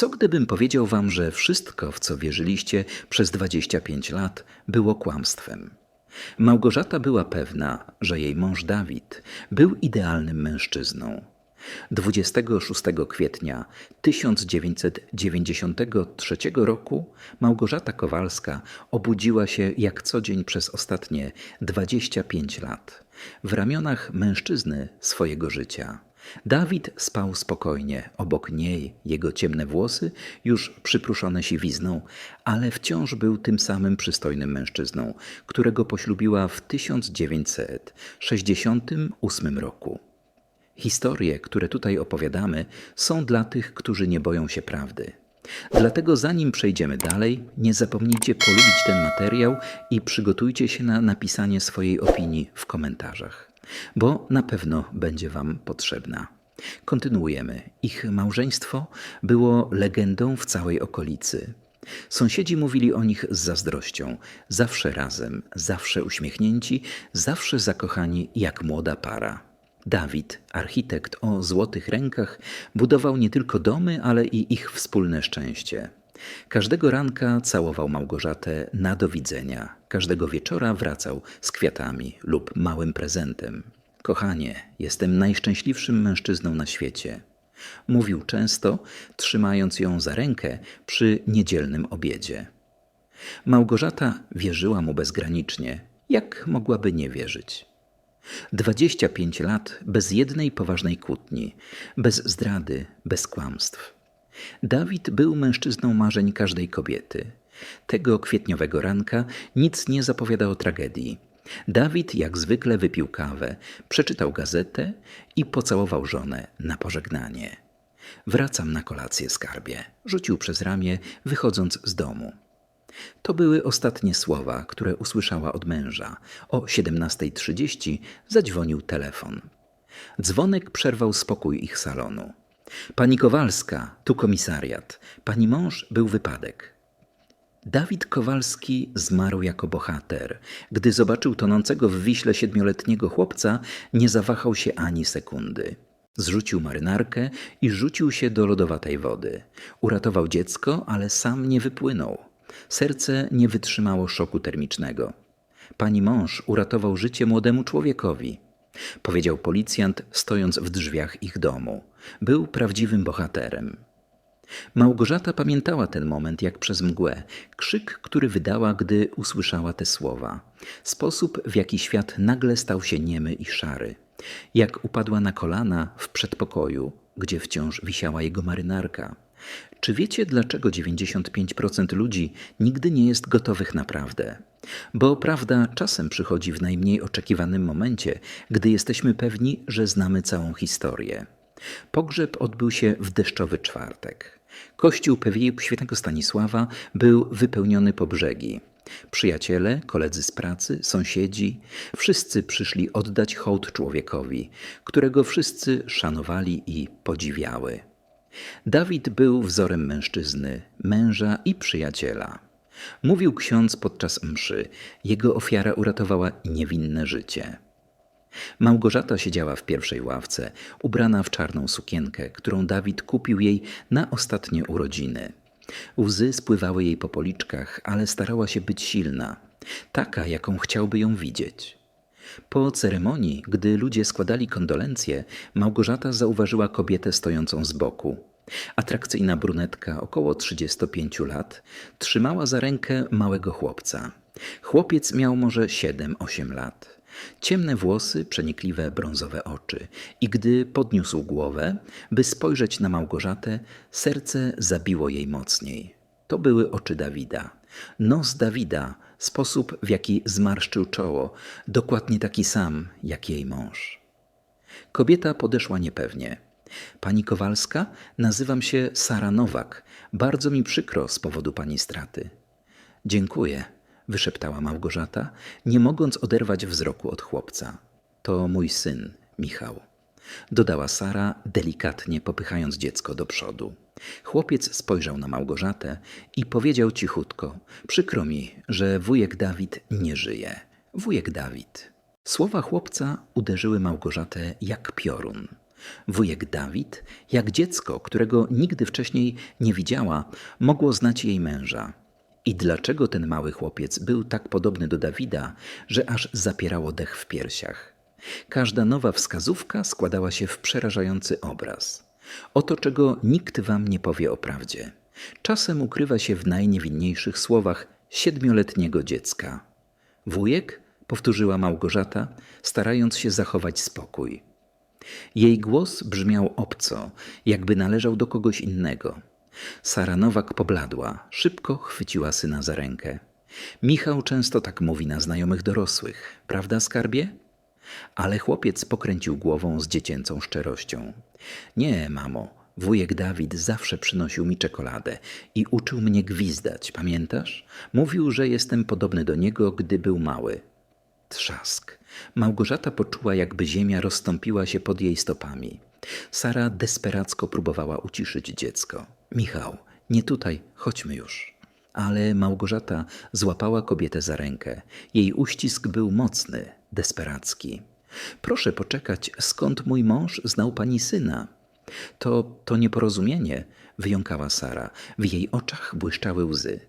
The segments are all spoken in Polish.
Co gdybym powiedział wam, że wszystko, w co wierzyliście przez 25 lat, było kłamstwem? Małgorzata była pewna, że jej mąż Dawid był idealnym mężczyzną. 26 kwietnia 1993 roku Małgorzata Kowalska obudziła się jak co dzień przez ostatnie 25 lat w ramionach mężczyzny swojego życia. Dawid spał spokojnie, obok niej jego ciemne włosy, już przypruszone siwizną, ale wciąż był tym samym przystojnym mężczyzną, którego poślubiła w 1968 roku. Historie, które tutaj opowiadamy, są dla tych, którzy nie boją się prawdy. Dlatego zanim przejdziemy dalej, nie zapomnijcie polubić ten materiał i przygotujcie się na napisanie swojej opinii w komentarzach, bo na pewno będzie Wam potrzebna. Kontynuujemy. Ich małżeństwo było legendą w całej okolicy. Sąsiedzi mówili o nich z zazdrością, zawsze razem, zawsze uśmiechnięci, zawsze zakochani jak młoda para. Dawid, architekt o złotych rękach, budował nie tylko domy, ale i ich wspólne szczęście. Każdego ranka całował Małgorzatę na do widzenia, każdego wieczora wracał z kwiatami lub małym prezentem. Kochanie, jestem najszczęśliwszym mężczyzną na świecie. Mówił często, trzymając ją za rękę przy niedzielnym obiedzie. Małgorzata wierzyła mu bezgranicznie, jak mogłaby nie wierzyć. 25 lat bez jednej poważnej kłótni, bez zdrady, bez kłamstw. Dawid był mężczyzną marzeń każdej kobiety. Tego kwietniowego ranka nic nie zapowiada o tragedii. Dawid jak zwykle wypił kawę, przeczytał gazetę i pocałował żonę na pożegnanie. Wracam na kolację, skarbie, rzucił przez ramię, wychodząc z domu. To były ostatnie słowa, które usłyszała od męża. O 17.30 zadzwonił telefon. Dzwonek przerwał spokój ich salonu. Pani Kowalska, tu komisariat. Pani mąż był wypadek. Dawid Kowalski zmarł jako bohater. Gdy zobaczył tonącego w wiśle siedmioletniego chłopca, nie zawahał się ani sekundy. Zrzucił marynarkę i rzucił się do lodowatej wody. Uratował dziecko, ale sam nie wypłynął. Serce nie wytrzymało szoku termicznego. Pani mąż uratował życie młodemu człowiekowi. Powiedział policjant, stojąc w drzwiach ich domu. Był prawdziwym bohaterem. Małgorzata pamiętała ten moment jak przez mgłę, krzyk, który wydała, gdy usłyszała te słowa, sposób, w jaki świat nagle stał się niemy i szary, jak upadła na kolana w przedpokoju, gdzie wciąż wisiała jego marynarka. Czy wiecie, dlaczego 95% ludzi nigdy nie jest gotowych naprawdę? Bo prawda czasem przychodzi w najmniej oczekiwanym momencie, gdy jesteśmy pewni, że znamy całą historię. Pogrzeb odbył się w deszczowy czwartek. Kościół PWI świętego Stanisława był wypełniony po brzegi. Przyjaciele, koledzy z pracy, sąsiedzi, wszyscy przyszli oddać hołd człowiekowi, którego wszyscy szanowali i podziwiały. Dawid był wzorem mężczyzny, męża i przyjaciela. Mówił ksiądz podczas mszy, jego ofiara uratowała niewinne życie. Małgorzata siedziała w pierwszej ławce, ubrana w czarną sukienkę, którą Dawid kupił jej na ostatnie urodziny. Łzy spływały jej po policzkach, ale starała się być silna, taka, jaką chciałby ją widzieć. Po ceremonii, gdy ludzie składali kondolencje, Małgorzata zauważyła kobietę stojącą z boku. Atrakcyjna brunetka, około 35 lat, trzymała za rękę małego chłopca. Chłopiec miał może 7-8 lat. Ciemne włosy, przenikliwe brązowe oczy. I gdy podniósł głowę, by spojrzeć na Małgorzatę, serce zabiło jej mocniej. To były oczy Dawida. Nos Dawida, sposób w jaki zmarszczył czoło, dokładnie taki sam jak jej mąż. Kobieta podeszła niepewnie. Pani Kowalska, nazywam się Sara Nowak. Bardzo mi przykro z powodu pani straty. Dziękuję, wyszeptała Małgorzata, nie mogąc oderwać wzroku od chłopca. To mój syn, Michał. Dodała Sara, delikatnie popychając dziecko do przodu. Chłopiec spojrzał na Małgorzatę i powiedział cichutko: Przykro mi, że wujek Dawid nie żyje. Wujek Dawid. Słowa chłopca uderzyły Małgorzatę jak piorun. Wujek Dawid, jak dziecko, którego nigdy wcześniej nie widziała, mogło znać jej męża. I dlaczego ten mały chłopiec był tak podobny do Dawida, że aż zapierało dech w piersiach? Każda nowa wskazówka składała się w przerażający obraz. Oto czego nikt wam nie powie o prawdzie. Czasem ukrywa się w najniewinniejszych słowach siedmioletniego dziecka. Wujek? powtórzyła Małgorzata, starając się zachować spokój. Jej głos brzmiał obco, jakby należał do kogoś innego. Sara Nowak pobladła, szybko chwyciła syna za rękę. Michał często tak mówi na znajomych dorosłych, prawda, skarbie? Ale chłopiec pokręcił głową z dziecięcą szczerością. Nie, mamo, wujek Dawid zawsze przynosił mi czekoladę i uczył mnie gwizdać, pamiętasz? Mówił, że jestem podobny do niego, gdy był mały. Trzask. Małgorzata poczuła, jakby ziemia rozstąpiła się pod jej stopami. Sara desperacko próbowała uciszyć dziecko. Michał, nie tutaj, chodźmy już. Ale Małgorzata złapała kobietę za rękę. Jej uścisk był mocny, desperacki. Proszę poczekać, skąd mój mąż znał pani syna? To, to nieporozumienie, wyjąkała Sara. W jej oczach błyszczały łzy.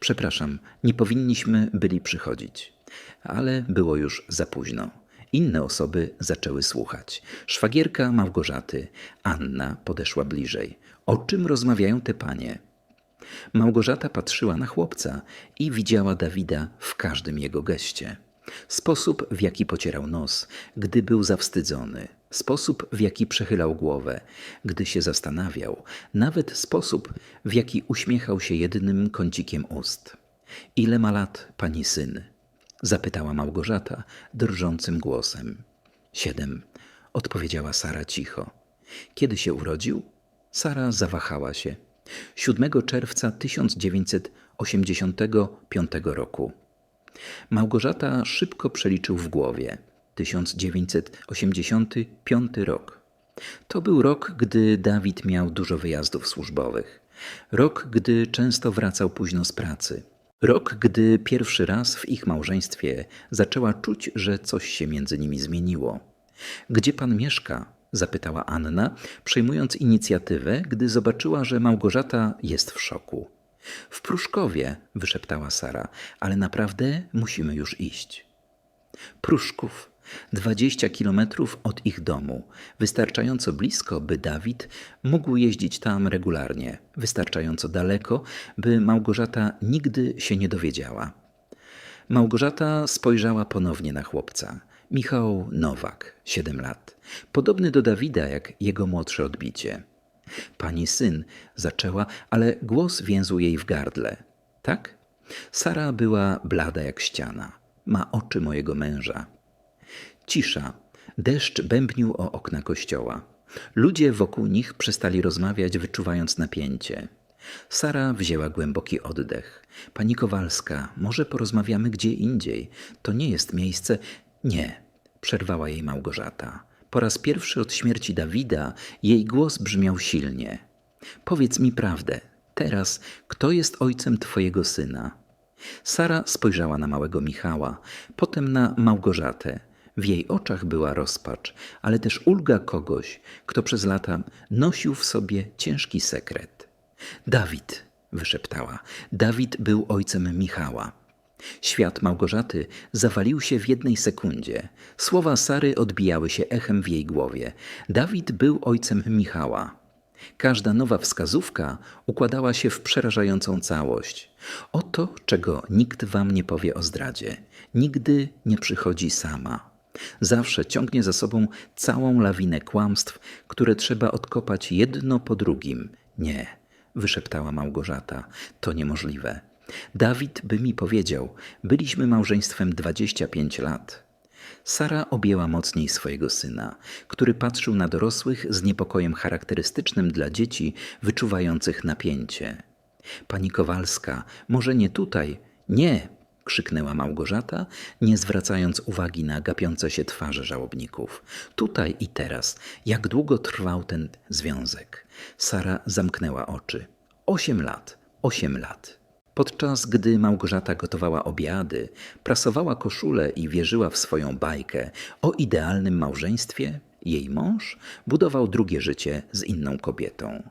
Przepraszam, nie powinniśmy byli przychodzić. Ale było już za późno. Inne osoby zaczęły słuchać. Szwagierka Małgorzaty, Anna, podeszła bliżej. O czym rozmawiają te panie? Małgorzata patrzyła na chłopca i widziała Dawida w każdym jego geście. Sposób, w jaki pocierał nos, gdy był zawstydzony, sposób, w jaki przechylał głowę, gdy się zastanawiał, nawet sposób, w jaki uśmiechał się jednym kącikiem ust. Ile ma lat pani syn? Zapytała Małgorzata drżącym głosem. Siedem, odpowiedziała Sara cicho. Kiedy się urodził? Sara zawahała się. 7 czerwca 1985 roku. Małgorzata szybko przeliczył w głowie. 1985 rok. To był rok, gdy Dawid miał dużo wyjazdów służbowych. Rok, gdy często wracał późno z pracy. Rok, gdy pierwszy raz w ich małżeństwie zaczęła czuć, że coś się między nimi zmieniło. Gdzie pan mieszka? zapytała Anna, przejmując inicjatywę, gdy zobaczyła, że Małgorzata jest w szoku. W Pruszkowie, wyszeptała Sara, ale naprawdę musimy już iść. Pruszków, dwadzieścia kilometrów od ich domu, wystarczająco blisko, by Dawid mógł jeździć tam regularnie, wystarczająco daleko, by Małgorzata nigdy się nie dowiedziała. Małgorzata spojrzała ponownie na chłopca. Michał Nowak, siedem lat, podobny do Dawida jak jego młodsze odbicie. Pani syn zaczęła, ale głos więzł jej w gardle. Tak? Sara była blada jak ściana. Ma oczy mojego męża. Cisza. Deszcz bębnił o okna kościoła. Ludzie wokół nich przestali rozmawiać, wyczuwając napięcie. Sara wzięła głęboki oddech. Pani Kowalska, może porozmawiamy gdzie indziej. To nie jest miejsce. Nie, przerwała jej Małgorzata. Po raz pierwszy od śmierci Dawida jej głos brzmiał silnie. Powiedz mi prawdę. Teraz, kto jest ojcem twojego syna? Sara spojrzała na małego Michała, potem na Małgorzatę. W jej oczach była rozpacz, ale też ulga kogoś, kto przez lata nosił w sobie ciężki sekret. Dawid, wyszeptała. Dawid był ojcem Michała. Świat Małgorzaty zawalił się w jednej sekundzie. Słowa Sary odbijały się echem w jej głowie. Dawid był ojcem Michała. Każda nowa wskazówka układała się w przerażającą całość. Oto, czego nikt wam nie powie o zdradzie. Nigdy nie przychodzi sama. Zawsze ciągnie za sobą całą lawinę kłamstw, które trzeba odkopać jedno po drugim. Nie, wyszeptała Małgorzata, to niemożliwe. Dawid by mi powiedział, byliśmy małżeństwem 25 lat. Sara objęła mocniej swojego syna, który patrzył na dorosłych z niepokojem charakterystycznym dla dzieci wyczuwających napięcie. Pani Kowalska, może nie tutaj? Nie! Krzyknęła Małgorzata, nie zwracając uwagi na gapiące się twarze żałobników. Tutaj i teraz, jak długo trwał ten związek? Sara zamknęła oczy. Osiem lat, osiem lat. Podczas gdy Małgorzata gotowała obiady, prasowała koszulę i wierzyła w swoją bajkę o idealnym małżeństwie, Jej mąż budował drugie życie z inną kobietą.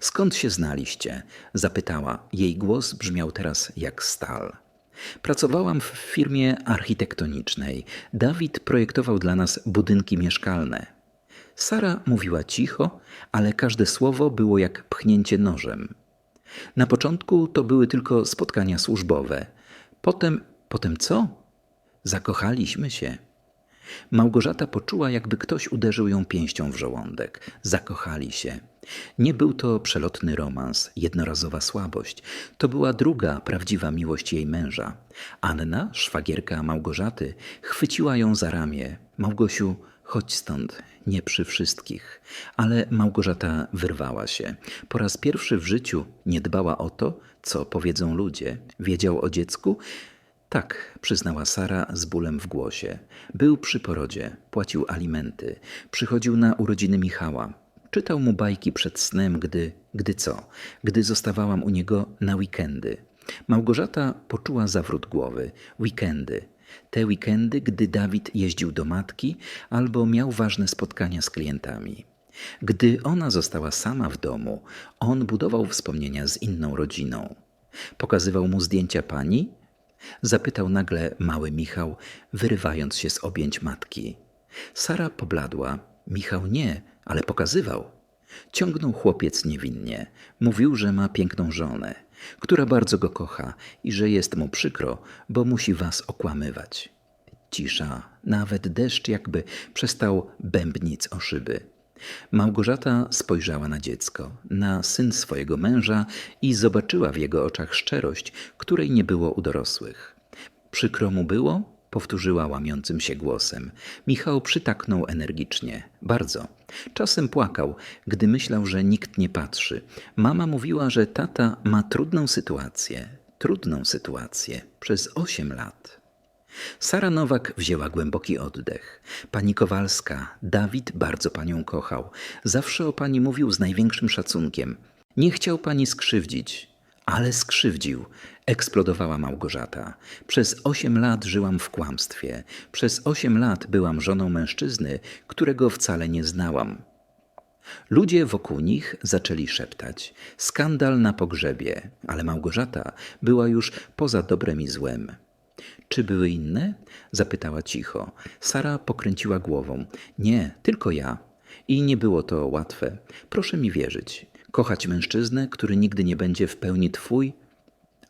Skąd się znaliście? zapytała. Jej głos brzmiał teraz jak stal. Pracowałam w firmie architektonicznej. Dawid projektował dla nas budynki mieszkalne. Sara mówiła cicho, ale każde słowo było jak pchnięcie nożem. Na początku to były tylko spotkania służbowe. Potem, potem co? Zakochaliśmy się. Małgorzata poczuła, jakby ktoś uderzył ją pięścią w żołądek. Zakochali się. Nie był to przelotny romans, jednorazowa słabość. To była druga, prawdziwa miłość jej męża. Anna, szwagierka Małgorzaty, chwyciła ją za ramię. Małgosiu, chodź stąd, nie przy wszystkich. Ale Małgorzata wyrwała się. Po raz pierwszy w życiu nie dbała o to, co powiedzą ludzie. Wiedział o dziecku, tak, przyznała Sara z bólem w głosie. Był przy porodzie, płacił alimenty, przychodził na urodziny Michała. Czytał mu bajki przed snem, gdy, gdy co? Gdy zostawałam u niego na weekendy. Małgorzata poczuła zawrót głowy. Weekendy. Te weekendy, gdy Dawid jeździł do matki albo miał ważne spotkania z klientami. Gdy ona została sama w domu, on budował wspomnienia z inną rodziną. Pokazywał mu zdjęcia pani, Zapytał nagle mały Michał, wyrywając się z objęć matki. Sara pobladła. Michał nie, ale pokazywał. Ciągnął chłopiec niewinnie. Mówił, że ma piękną żonę, która bardzo go kocha i że jest mu przykro, bo musi was okłamywać. Cisza, nawet deszcz jakby przestał bębnic o szyby. Małgorzata spojrzała na dziecko, na syn swojego męża i zobaczyła w jego oczach szczerość, której nie było u dorosłych. Przykro mu było? powtórzyła łamiącym się głosem. Michał przytaknął energicznie. Bardzo. Czasem płakał, gdy myślał, że nikt nie patrzy. Mama mówiła, że tata ma trudną sytuację. Trudną sytuację. Przez osiem lat. Sara Nowak wzięła głęboki oddech. Pani Kowalska, Dawid bardzo panią kochał. Zawsze o pani mówił z największym szacunkiem. Nie chciał pani skrzywdzić, ale skrzywdził. Eksplodowała Małgorzata. Przez osiem lat żyłam w kłamstwie. Przez osiem lat byłam żoną mężczyzny, którego wcale nie znałam. Ludzie wokół nich zaczęli szeptać. Skandal na pogrzebie, ale Małgorzata była już poza dobrem i złem. Czy były inne? Zapytała cicho. Sara pokręciła głową. Nie, tylko ja. I nie było to łatwe. Proszę mi wierzyć. Kochać mężczyznę, który nigdy nie będzie w pełni twój?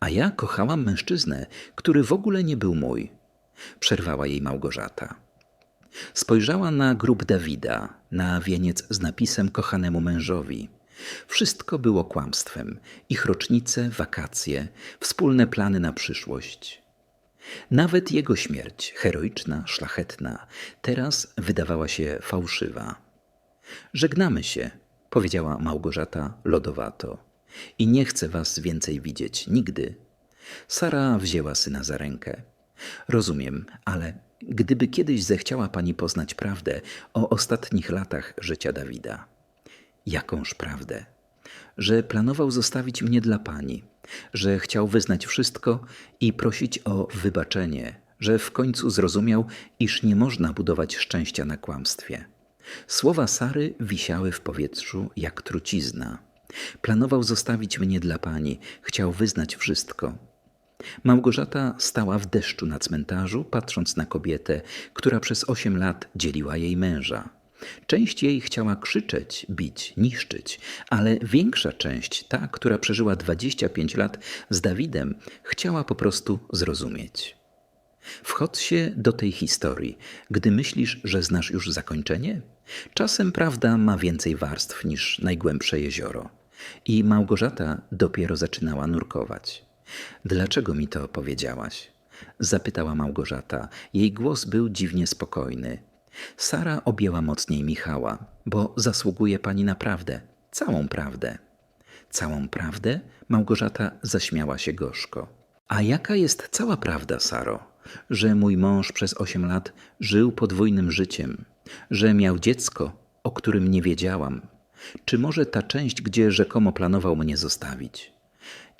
A ja kochałam mężczyznę, który w ogóle nie był mój. Przerwała jej Małgorzata. Spojrzała na grób Dawida, na wieniec z napisem kochanemu mężowi. Wszystko było kłamstwem. Ich rocznice, wakacje, wspólne plany na przyszłość. Nawet jego śmierć, heroiczna, szlachetna, teraz wydawała się fałszywa. Żegnamy się, powiedziała Małgorzata lodowato. I nie chcę was więcej widzieć, nigdy. Sara wzięła syna za rękę. Rozumiem, ale gdyby kiedyś zechciała pani poznać prawdę o ostatnich latach życia Dawida. Jakąż prawdę? Że planował zostawić mnie dla pani, że chciał wyznać wszystko i prosić o wybaczenie, że w końcu zrozumiał, iż nie można budować szczęścia na kłamstwie. Słowa Sary wisiały w powietrzu jak trucizna. Planował zostawić mnie dla pani, chciał wyznać wszystko. Małgorzata stała w deszczu na cmentarzu, patrząc na kobietę, która przez osiem lat dzieliła jej męża. Część jej chciała krzyczeć, bić, niszczyć, ale większa część, ta, która przeżyła 25 lat z Dawidem, chciała po prostu zrozumieć. Wchodź się do tej historii, gdy myślisz, że znasz już zakończenie. Czasem prawda ma więcej warstw niż najgłębsze jezioro. I Małgorzata dopiero zaczynała nurkować. Dlaczego mi to powiedziałaś? Zapytała Małgorzata. Jej głos był dziwnie spokojny. Sara objęła mocniej Michała, bo zasługuje pani naprawdę, całą prawdę. Całą prawdę? Małgorzata zaśmiała się gorzko. A jaka jest cała prawda, Saro? Że mój mąż przez osiem lat żył podwójnym życiem, że miał dziecko, o którym nie wiedziałam. Czy może ta część, gdzie rzekomo planował mnie zostawić?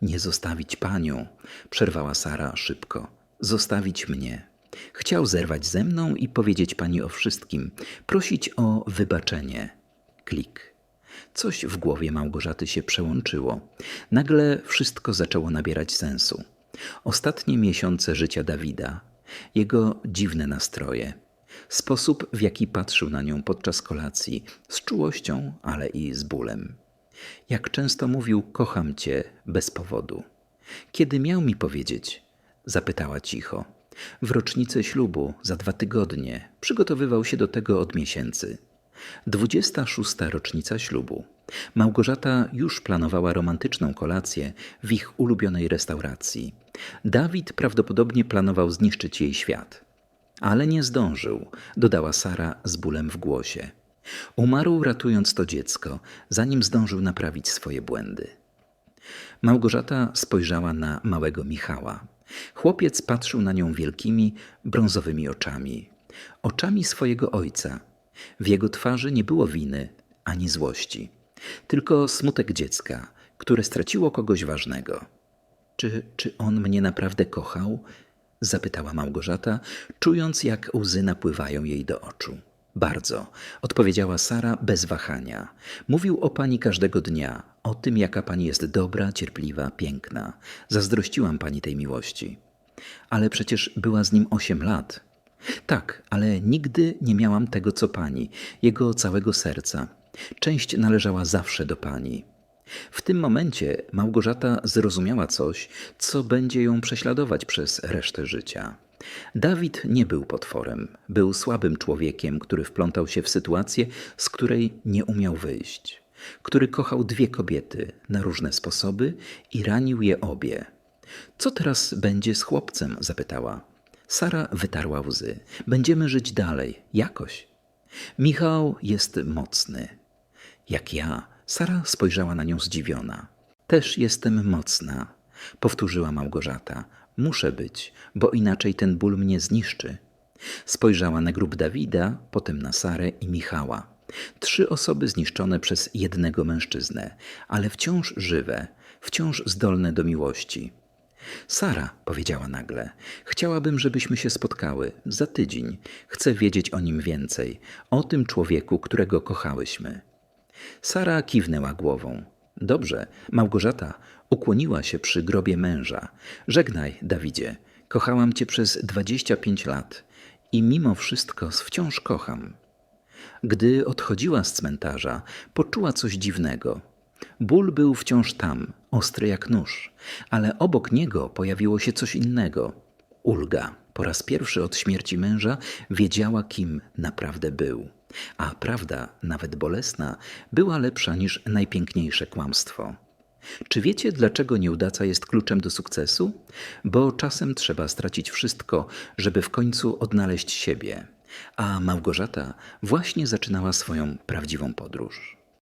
Nie zostawić panią, przerwała Sara szybko. Zostawić mnie. Chciał zerwać ze mną i powiedzieć pani o wszystkim, prosić o wybaczenie. Klik. Coś w głowie Małgorzaty się przełączyło. Nagle wszystko zaczęło nabierać sensu. Ostatnie miesiące życia Dawida, jego dziwne nastroje, sposób w jaki patrzył na nią podczas kolacji, z czułością, ale i z bólem. Jak często mówił: Kocham cię bez powodu. Kiedy miał mi powiedzieć? Zapytała cicho. W rocznicę ślubu za dwa tygodnie przygotowywał się do tego od miesięcy. Dwudziesta szósta rocznica ślubu. Małgorzata już planowała romantyczną kolację w ich ulubionej restauracji. Dawid prawdopodobnie planował zniszczyć jej świat. Ale nie zdążył, dodała Sara z bólem w głosie. Umarł ratując to dziecko, zanim zdążył naprawić swoje błędy. Małgorzata spojrzała na małego Michała. Chłopiec patrzył na nią wielkimi, brązowymi oczami. Oczami swojego ojca. W jego twarzy nie było winy ani złości, tylko smutek dziecka, które straciło kogoś ważnego. Czy, czy on mnie naprawdę kochał? Zapytała Małgorzata, czując, jak łzy napływają jej do oczu. Bardzo, odpowiedziała Sara bez wahania. Mówił o pani każdego dnia, o tym, jaka pani jest dobra, cierpliwa, piękna. Zazdrościłam pani tej miłości. Ale przecież była z nim osiem lat. Tak, ale nigdy nie miałam tego, co pani, jego całego serca. Część należała zawsze do pani. W tym momencie Małgorzata zrozumiała coś, co będzie ją prześladować przez resztę życia. Dawid nie był potworem, był słabym człowiekiem, który wplątał się w sytuację, z której nie umiał wyjść, który kochał dwie kobiety na różne sposoby i ranił je obie. Co teraz będzie z chłopcem? zapytała. Sara wytarła łzy. Będziemy żyć dalej, jakoś. Michał jest mocny. Jak ja. Sara spojrzała na nią zdziwiona. Też jestem mocna, powtórzyła Małgorzata. Muszę być, bo inaczej ten ból mnie zniszczy. Spojrzała na grób Dawida, potem na Sarę i Michała. Trzy osoby zniszczone przez jednego mężczyznę, ale wciąż żywe, wciąż zdolne do miłości. Sara, powiedziała nagle, chciałabym, żebyśmy się spotkały za tydzień. Chcę wiedzieć o nim więcej, o tym człowieku, którego kochałyśmy. Sara kiwnęła głową. Dobrze, Małgorzata ukłoniła się przy grobie męża. Żegnaj, Dawidzie. Kochałam cię przez dwadzieścia pięć lat i mimo wszystko wciąż kocham. Gdy odchodziła z cmentarza, poczuła coś dziwnego. Ból był wciąż tam, ostry jak nóż, ale obok niego pojawiło się coś innego. Ulga. Po raz pierwszy od śmierci męża wiedziała, kim naprawdę był. A prawda, nawet bolesna, była lepsza niż najpiękniejsze kłamstwo. Czy wiecie, dlaczego nieudaca jest kluczem do sukcesu? Bo czasem trzeba stracić wszystko, żeby w końcu odnaleźć siebie. A Małgorzata właśnie zaczynała swoją prawdziwą podróż.